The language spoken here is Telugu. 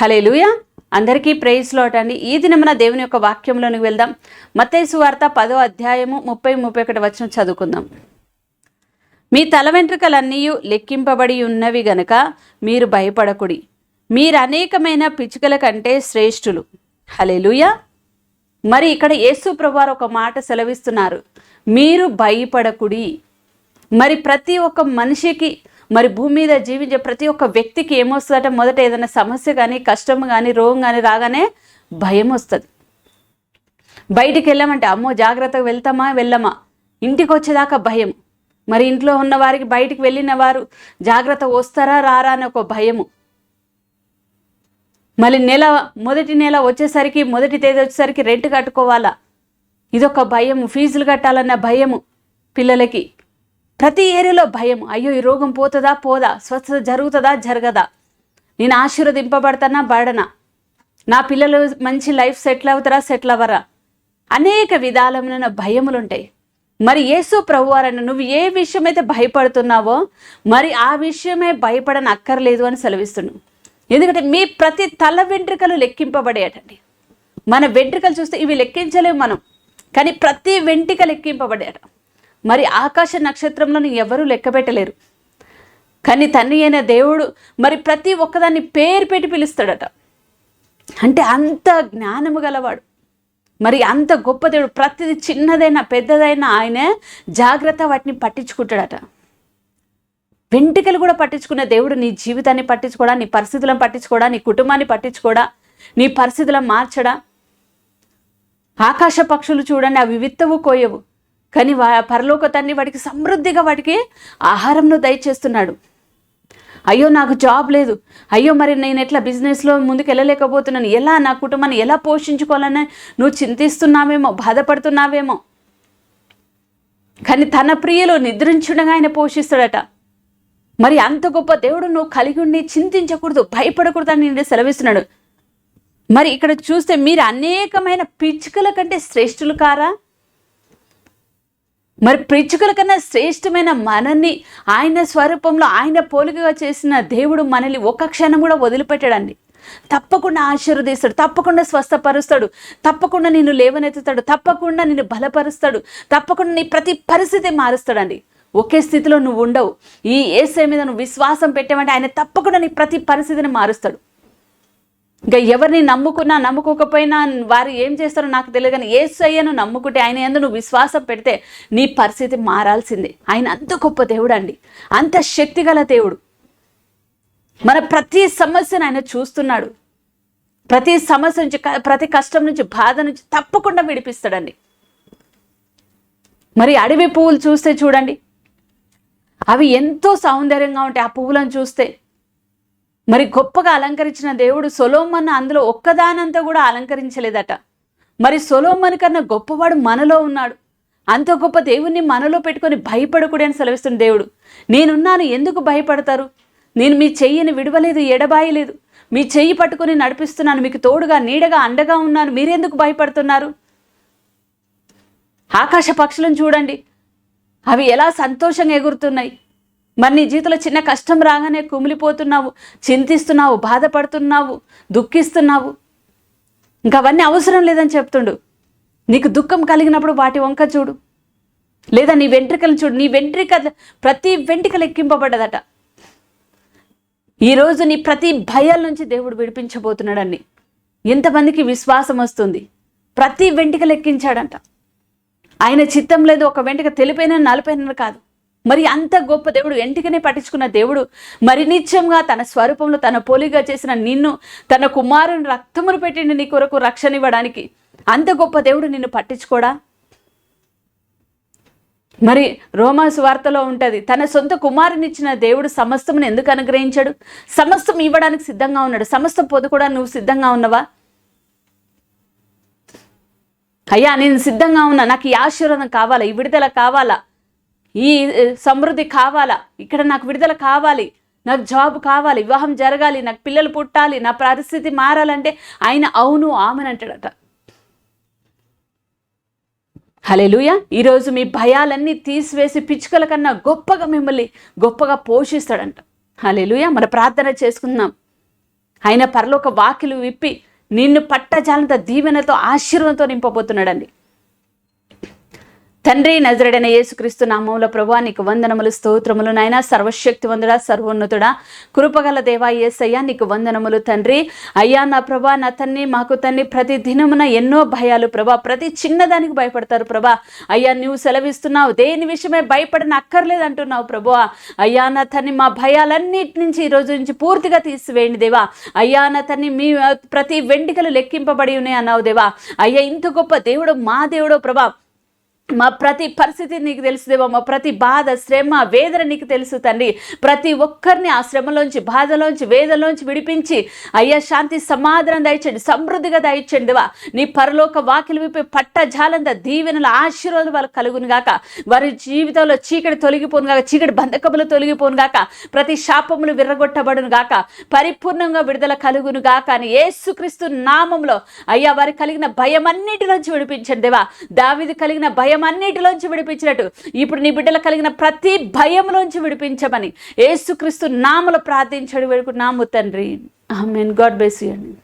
హలేలుయ అందరికీ ప్రేయస్ లోట్ అండి. ఈ దినమున దేవుని యొక్క వాక్యంలోనికి వెళ్దాం. మత్తేసు వార్త పదో అధ్యాయము ముప్పై ముప్పై ఒకటి వచ్చిన చదువుకుందాం. మీ తల వెంట్రుకలన్నీ లెక్కింపబడి ఉన్నవి గనక మీరు భయపడకుడి. మీరు అనేకమైన పిచ్చుకల కంటే శ్రేష్ఠులు. హలేలుయ మరి ఇక్కడ యేసు ప్రభువారు ఒక మాట సెలవిస్తున్నారు. మీరు భయపడకుడి. మరి ప్రతి ఒక్క మనిషికి మరి భూమి మీద జీవించే ప్రతి ఒక్క వ్యక్తికి ఏమొస్తుందట మొదట ఏదైనా సమస్య కానీ కష్టం కానీ రోగం కానీ రాగానే భయం వస్తుంది. బయటికి వెళ్ళామంటే అమ్మో జాగ్రత్తగా వెళ్తామా వెళ్ళమా? ఇంటికి వచ్చేదాకా భయం. మరి ఇంట్లో ఉన్న వారికి బయటికి వెళ్ళిన వారు జాగ్రత్త వస్తారా రారా అని ఒక భయము మళ్ళీ నెల మొదటి నెల వచ్చేసరికి మొదటి తేదీ వచ్చేసరికి రెంట్ కట్టుకోవాలా? ఇదొక భయం ఫీజులు కట్టాలన్న భయము పిల్లలకి. ప్రతి ఏరియాలో భయం. అయ్యో ఈ రోగం పోతుందా పోదా? స్వస్థత జరుగుతుందా జరగదా? నేను ఆశీర్వదింపబడతానా బడనా? నా పిల్లలు మంచి లైఫ్ సెటిల్ అవుతారా సెటిల్ అవ్వరా? అనేక విధాలమైన భయములు ఉంటాయి మరి యేసు ప్రభువారని నువ్వు ఏ విషయం అయితే భయపడుతున్నావో మరి ఆ విషయమే భయపడని అక్కర్లేదు అని సెలవిస్తున్నావు ఎందుకంటే మీ ప్రతి తల వెంట్రుకలు లెక్కింపబడేటండి. మన వెంట్రుకలు చూస్తే ఇవి లెక్కించలేము మనం. కానీ ప్రతి వెంట్రిక లెక్కింపబడేట. మరి ఆకాశ నక్షత్రంలో ఎవరూ లెక్కబెట్టలేరు కానీ తండ్రి అయిన దేవుడు మరి ప్రతి ఒక్కదాన్ని పేరు పెట్టి పిలుస్తాడట. అంటే అంత జ్ఞానము గలవాడు. మరి అంత గొప్ప దేవుడు. ప్రతిది చిన్నదైనా పెద్దదైనా ఆయనే జాగ్రత్త వాటిని పట్టించుకుంటాడట. వెంట్రుకలు కూడా పట్టించుకున్న దేవుడు నీ జీవితాన్ని పట్టించుకోడా నీ పరిస్థితులను పట్టించుకోడా నీ కుటుంబాన్ని పట్టించుకోడా నీ పరిస్థితులను మార్చడా? ఆకాశ పక్షులు చూడండి అవి విత్తవు కోయవు. కానీ వా పరలోక తండ్రి వాడికి సమృద్ధిగా వాడికి ఆహారంను దయచేస్తున్నాడు. అయ్యో నాకు జాబ్ లేదు. అయ్యో మరి నేను ఎట్లా బిజినెస్లో ముందుకు వెళ్ళలేకపోతున్నాను ఎలా నా కుటుంబాన్ని ఎలా పోషించుకోవాలని నువ్వు చింతిస్తున్నావేమో బాధపడుతున్నావేమో. కానీ తన ప్రియులు నిద్రించుండగా ఆయన పోషిస్తాడట. మరి అంత గొప్ప దేవుడు నువ్వు కలిగి ఉండి చింతించకూడదు భయపడకూడదు అని నేను సెలవిస్తున్నాడు మరి ఇక్కడ చూస్తే మీరు అనేకమైన పిచ్చుకల కంటే శ్రేష్ఠులు కారా? మరి పిచ్చుకల కన్నా శ్రేష్టమైన మనల్ని ఆయన స్వరూపంలో ఆయన పోలికగా చేసిన దేవుడు మనల్ని ఒక క్షణం కూడా వదిలిపెట్టాడండి. తప్పకుండా ఆశీర్వదిస్తాడు తప్పకుండా స్వస్థపరుస్తాడు తప్పకుండా నిన్ను లేవనెత్తుతాడు తప్పకుండా నిన్ను బలపరుస్తాడు తప్పకుండా నీ ప్రతి పరిస్థితి మారుస్తాడండి. ఒకే స్థితిలో నువ్వు ఉండవు. ఈ ఏసై మీద నువ్వు విశ్వాసం పెట్టామంటే ఆయన తప్పకుండా నీ ప్రతి పరిస్థితిని మారుస్తాడు. ఇంకా ఎవరిని నమ్ముకున్నా నమ్ముకోకపోయినా వారు ఏం చేస్తారో నాకు తెలియదు కానీ ఏసయ్యను నమ్ముకుంటే ఆయన ఎందు నువ్వు విశ్వాసం పెడితే నీ పరిస్థితి మారాల్సిందే. ఆయన అంత గొప్ప దేవుడు అండి అంత శక్తిగల దేవుడు. మన ప్రతి సమస్యను ఆయన చూస్తున్నాడు. ప్రతి సమస్య నుంచి ప్రతి కష్టం నుంచి బాధ నుంచి తప్పకుండా విడిపిస్తాడండి. మరి అడవి పువ్వులు చూస్తే చూడండి. అవి ఎంతో సౌందర్యంగా ఉంటాయి. ఆ పువ్వులను చూస్తే మరి గొప్పగా అలంకరించిన దేవుడు సొలోమన్ అందులో ఒక్కదానంతా కూడా అలంకరించలేదట. మరి సొలోమన్ కన్నా గొప్పవాడు మనలో ఉన్నాడు. అంత గొప్ప దేవుణ్ణి మనలో పెట్టుకొని భయపడకూడని అని సెలవిస్తున్న దేవుడు. నేనున్నాను ఎందుకు భయపడతారు? నేను మీ చెయ్యిని విడవలేదు ఎడబాయలేదు. మీ చెయ్యి పట్టుకొని నడిపిస్తున్నాను మీకు తోడుగా నీడగా అండగా ఉన్నాను. మీరెందుకు భయపడుతున్నారు? ఆకాశ పక్షులను చూడండి. అవి ఎలా సంతోషంగా ఎగురుతున్నాయి. మరి నీ జీవితంలో చిన్న కష్టం రాగానే కుమిలిపోతున్నావు చింతిస్తున్నావు బాధపడుతున్నావు దుఃఖిస్తున్నావు. ఇంకా అవన్నీ అవసరం లేదని చెప్తుండు. నీకు దుఃఖం కలిగినప్పుడు వాటి వంక చూడు. లేదా నీ వెంట్రుకలను చూడు. నీ వెంట్రిక ప్రతి వెంట్రిక లెక్కింపబడ్డదట ఈరోజు నీ ప్రతి భయాల నుంచి దేవుడు విడిపించబోతున్నాడని ఎంతమందికి విశ్వాసం వస్తుంది? ప్రతి వెంట్రిక లెక్కించాడంట ఆయన చిత్తం లేదు ఒక వెంటక తెలిపైన నలపైన కాదు. మరి అంత గొప్ప దేవుడు ఎంటికనే పట్టించుకున్న దేవుడు మరి నిత్యంగా తన స్వరూపంలో తన పోలిగా చేసిన నిన్ను తన కుమారుని రక్తమును పెట్టిండి నీ కొరకు రక్షణ ఇవ్వడానికి అంత గొప్ప దేవుడు నిన్ను పట్టించుకోడా? మరి రోమా వార్తలో ఉంటుంది తన సొంత కుమారునిచ్చిన దేవుడు సమస్తమును ఎందుకు అనుగ్రహించాడు? సమస్తం ఇవ్వడానికి సిద్ధంగా ఉన్నాడు సమస్తం పొందుకోవడానికి నువ్వు సిద్ధంగా ఉన్నవా? అయ్యా నేను సిద్ధంగా ఉన్నా నాకు ఈ ఆశీర్వాదం కావాలా ఈ విడుదల కావాలా? ఈ సమృద్ధి కావాలా? ఇక్కడ నాకు విడుదల కావాలి. నాకు జాబ్ కావాలి. వివాహం జరగాలి. నాకు పిల్లలు పుట్టాలి. నా పరిస్థితి మారాలంటే ఆయన అవును ఆమెనంటాడట హలేలుయ ఈరోజు మీ భయాలన్నీ తీసివేసి పిచ్చుకల కన్నా గొప్పగా మిమ్మల్ని గొప్పగా పోషిస్తాడంట. హలేలుయ మన ప్రార్థన చేసుకుందాం. ఆయన పరలోక వాకిలు విప్పి నిన్ను పట్టజాలంత దీవెనతో ఆశీర్వంతో నింపబోతున్నాడండి. తండ్రి నజరడైన యేసుక్రీస్తు నామంలో ప్రభా నీకు వందనములు స్తోత్రములు నాయన. సర్వశక్తివంతుడా సర్వోన్నతుడా. కృపగల దేవా ఏసయ్యా నీకు వందనములు తండ్రి. అయ్యా నా ప్రభా నా తన్ని మాకు తన్ని ప్రతి దినమున ఎన్నో భయాలు ప్రభా ప్రతి చిన్నదానికి భయపడతారు ప్రభా అయ్యా నువ్వు సెలవిస్తున్నావు దేని విషయమే భయపడిన అక్కర్లేదు అంటున్నావు ప్రభు అయ్యా నా తన్ని మా భయాలన్నిటి నుంచి ఈ రోజు నుంచి పూర్తిగా తీసివేయండి దేవా. అయ్యా నా తన్ని మీ ప్రతి వెండికలు లెక్కింపబడి ఉన్నాయి అన్నావు దేవా. అయ్యా ఇంత గొప్ప దేవుడు మా దేవుడో ప్రభా మా ప్రతి పరిస్థితి నీకు తెలుసు దేవా మా ప్రతి బాధ శ్రమ వేదన నీకు తెలుసు తండ్రి. ప్రతి ఒక్కరిని ఆ శ్రమలోంచి బాధలోంచి వేదలోంచి విడిపించి అయ్యా శాంతి సమాధానం దయచండి సమృద్ధిగా దయచండి దేవా. నీ పరలోక వాకిలి విప్పి పట్ట జాలంద దీవెనల ఆశీర్వాదం వాళ్ళు కలుగును గాక. వారి జీవితంలో చీకటి తొలగిపోను గాక చీకటి బంధకములు తొలగిపోను గాక. ప్రతి శాపములు విర్రగొట్టబడును గాక. పరిపూర్ణంగా విడుదల కలుగును గాక అని ఏసుక్రీస్తు నామంలో అయ్యా వారికి కలిగిన భయం అన్నిటిలోంచి విడిపించండి దేవా. దావిది కలిగిన భయం అన్నిటిలోంచి విడిపించినట్టు. ఇప్పుడు నీ బిడ్డలు కలిగిన ప్రతి భయంలోంచి విడిపించమని. ఏసుక్రీస్తు నామలు ప్రార్థించడు వేడుకున్నాము తండ్రి. ఆమెన్. గాడ్ బెస్ యూ అండి.